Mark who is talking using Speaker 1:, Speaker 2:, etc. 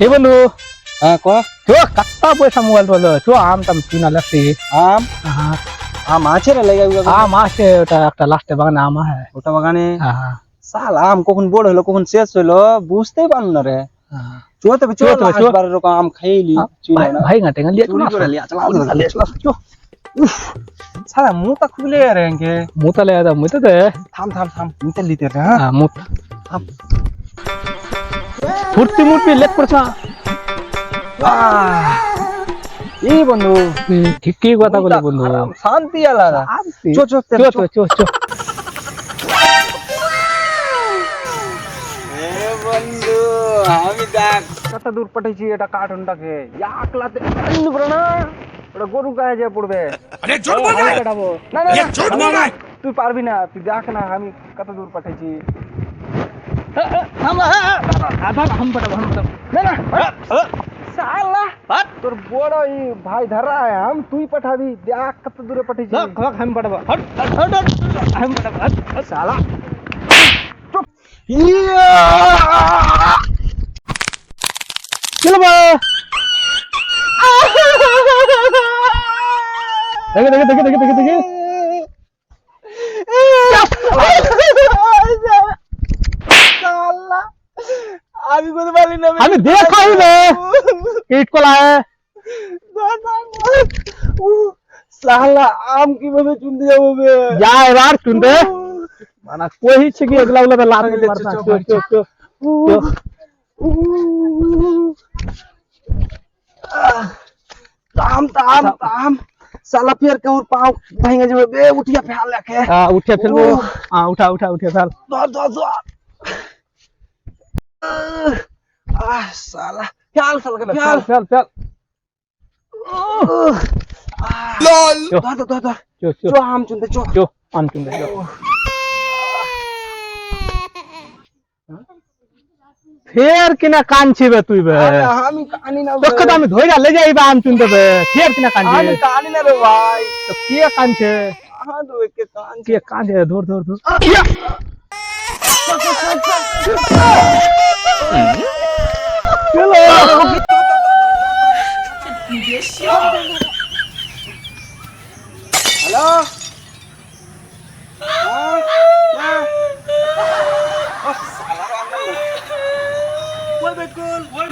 Speaker 1: হে বন্ধু পয়সা মোবাইল বলো তো আম টাম কিনা লাগছে
Speaker 2: আম আম আছে রে লাগে
Speaker 1: আম আছে ওটা একটা লাস্টে বাগানে আম আছে
Speaker 2: ওটা বাগানে সাল আম কখন বড় হলো কখন শেষ হলো বুঝতে পারল না রে
Speaker 1: চোতে চোতে
Speaker 2: একবার রকম আম খাইলি চুনা
Speaker 1: ভাই ঘাটে গালি
Speaker 2: চুরি করে লিয়া চলা
Speaker 1: চলা চো
Speaker 2: সালা মুতা খুলে রে মুতা
Speaker 1: লে মুতা দে
Speaker 2: থাম থাম থাম মুতা লিতে রে হ্যাঁ
Speaker 1: মুতা
Speaker 2: থাম
Speaker 1: ফুটতি মুটতি লেগ করছা?
Speaker 2: এই বন্ধু
Speaker 1: ঠিকই কথা বলে বন্ধু?
Speaker 2: শান্তি আলাদা। চো চো
Speaker 1: চো
Speaker 2: চো
Speaker 1: চো
Speaker 2: বন্ধু কত দূর পাঠাইছি এটা কার্টুনটাকে একলাতে না ওটা গরু গায়ে যা পড়বে। না। না তুই পারবি না তুই দেখ না আমি কত দূর পাঠাইছি
Speaker 1: हम आधार तो हम बटब हम बटब
Speaker 2: साला हट तोर बड़ो ई भाई धरा है हम तू ही पठाबी द्या कत दूर
Speaker 1: पठी छी खक हम बटब हट हट हट हम बटब हट
Speaker 2: साला।
Speaker 1: चुप चलो बा। देखे देखे देखे देखे देखे देखे।
Speaker 2: করতে পারি না
Speaker 1: আমি দেখা ही नहीं ईट को लाए
Speaker 2: সালা আম কিভাবে চুনতে যাবো বে
Speaker 1: जा यार चुनते माना कोई ही छिकी अगला वाला तो लात में मारता
Speaker 2: चो,
Speaker 1: चो चो चो चो
Speaker 2: ताम ताम ताम साला फिर कहूँ पाँव भांगे जब बे उठिया फेल रखे
Speaker 1: हाँ उठे फिर वो हाँ उठा उठा उठे फिर
Speaker 2: दौड़ दौड़ दौड़ আহ
Speaker 1: সালা।
Speaker 2: ফেল
Speaker 1: ফেল ফেল
Speaker 3: ফেল।
Speaker 1: ফেল
Speaker 2: লল ধর ধর
Speaker 1: ধর চো
Speaker 2: চো। আম চুনতে চো।
Speaker 1: চো আম চুনতে চো। ফের কিনা কানছি বে তুই বে।
Speaker 2: আমি কানি না
Speaker 1: তোকে তো আমি ধইরা লে যাইবা আম চুনতে বে। ফের কিনা কানছি
Speaker 2: আমি কানি না রে ভাই।
Speaker 1: তো কে কানছে
Speaker 2: হ্যাঁ তো কে কান
Speaker 1: কে কানছে ধর ধর ধর। 别
Speaker 2: 来啊你别笑咋了啊啊啊了外边哥外